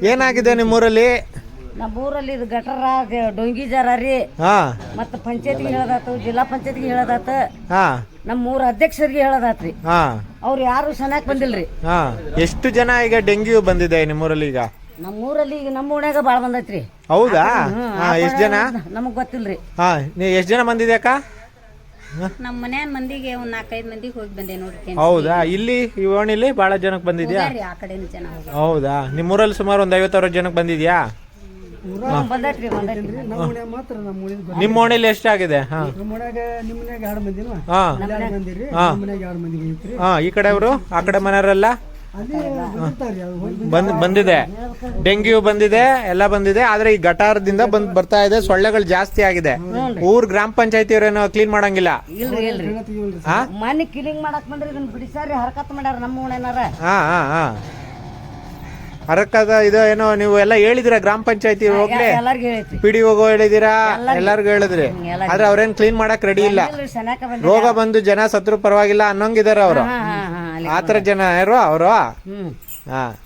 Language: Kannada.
ಏನಾಗಿದೆ ನಿಮ್ಮೂರಲ್ಲಿ? ನಮ್ಮ ಊರಲ್ಲಿ ಇದು ಗಟರ ಡೊಂಗಿ ಜರ ರೀ. ಹಾ. ಮತ್ತು ಪಂಚಾಯತ್ಗೆ ಹೇಳದಾತು ಜಿಲ್ಲಾ ಪಂಚಾಯತ್ಗೆ ಹೇಳದಾತ. ಹಾ. ನಮ್ಮ ಊರ ಅಧ್ಯಕ್ಷರಿಗೆ ಹೇಳದಾತ್ರಿ. ಹಾ. ಅವ್ರು ಯಾರು ಸನ್ಯಾಕ್ ಬಂದಿಲ್ರಿ. ಹಾ. ಎಷ್ಟು ಜನ ಈಗ ಡೆಂಗ್ಯೂ ಬಂದಿದೆ ನಿಮ್ಮೂರಲ್ಲಿ ಈಗ? ನಮ್ಮ ಊರಲ್ಲಿ ಈಗ ನಮ್ಮ ಓಣ್ಯಾಗ ಭಾಳ ಬಂದೈತ್ರಿ. ಹೌದಾ? ಹಾ ಎಷ್ಟು ಜನ? ನಮಗೆ ಗೊತ್ತಿಲ್ರಿ. ಹಾ ನೀ ಎಷ್ಟು ಜನ ಬಂದಿದೆ ಅಕ್ಕ ನಮ್ಮ ಮನ್ಯಾನ ಮಂದಿಗೆ ಒಂದ್ ನಾಲ್ಕೈದು ಮಂದಿಗೆ ಹೋಗಿ ಬಂದೆ ನೋಡ್ರಿ ಹೌದಾ? ಇಲ್ಲಿ ಈ ಓಣಿಲಿ ಬಹಳ ಜನಕ್ಕೆ ಬಂದಿದ್ಯಾ? ಆ ಕಡೆನೂ ಜನ ಹೋಗಿ. ಹೌದಾ? ನಿಮ್ಮೂರಲ್ಲಿ ಸುಮಾರು ಒಂದು ಐವತ್ತು ಅರವತ್ತು ಜನಕ್ಕೆ ಬಂದಿದ್ಯಾ ಹ್ಮ್, ಬಂದೈತ್ರಿ ಬಂದೈತ್ರಿ ನಮ್ಮ ಮನ್ಯಾಗ ಮಾತ್ರ ನಮ್ಮ ಉಳಿದ ನಿಮ್ಮ ಓಣಿಲಿ ಎಷ್ಟಾಗಿದೆ ಹಾ. ನಮ್ಮ ಅವರು ನಿಮ್ಮ ಮನ್ಯಾಗ ಎರಡು ಮಂದಿನ ಹಾ. ಎರಡು ಮಂದಿ ರೀ ಹಾ. ನಮ್ಮ ಮನ್ಯಾಗ ಎರಡು ಮಂದಿ ಬಂದಿತ್ರಿ ಹಾ ಈ ಕಡೆಯವರು ಆ ಕಡೆ ಮನೆಯವರೆಲ್ಲ? ಬಂದ್ ಬಂದಿದೆ. ಡೆಂಗ್ಯೂ ಬಂದಿದೆ ಎಲ್ಲ ಬಂದಿದೆ. ಆದ್ರೆ ಈ ಗಟಾರದಿಂದ ಬಂದ್ ಬರ್ತಾ ಇದೆ. ಸೊಳ್ಳೆಗಳು ಜಾಸ್ತಿ ಆಗಿದೆ. ಊರ್ ಗ್ರಾಮ ಪಂಚಾಯತಿ ಅವ್ರೇನು ಕ್ಲೀನ್ ಮಾಡಂಗಿಲ್ಲ? ಇಲ್ರಿ ಇಲ್ರಿ. ಹಾ? ಮನೆ ಮಾಡಕ್ ಬಂದ್ರೆ ಇದನ್ನ ಬಿಡಿಸಾರಿ ಹರಕತ್ ಮಾಡ್ಯಾರ ನಮ್ಮ ಹಾ ಹಾ ಹಾ. ಹರಕದ ಇದು ಏನೋ ನೀವು ಎಲ್ಲ ಹೇಳಿದಿರ ಗ್ರಾಮ ಪಂಚಾಯತಿ ಹೋಗ್ಲಿ? ಪಿ ಡಿ ಹೋಗೋ ಹೇಳಿದಿರಾ? ಎಲ್ಲರಿಗೂ. ಹೇಳಿದ್ರಿ. ಆದ್ರೆ ಅವ್ರೇನ್ ಕ್ಲೀನ್ ಮಾಡಕ್ ರೆಡಿ ಇಲ್ಲ. ರೋಗ ಬಂದು ಜನ ಸತ್ರು ಪರವಾಗಿಲ್ಲ ಅನ್ನೋಂಗಿದಾರ ಅವರು. ಆತರ ಜನ ಯಾರು? ಅವರು? ಹ್ಮ್. ಹಾ.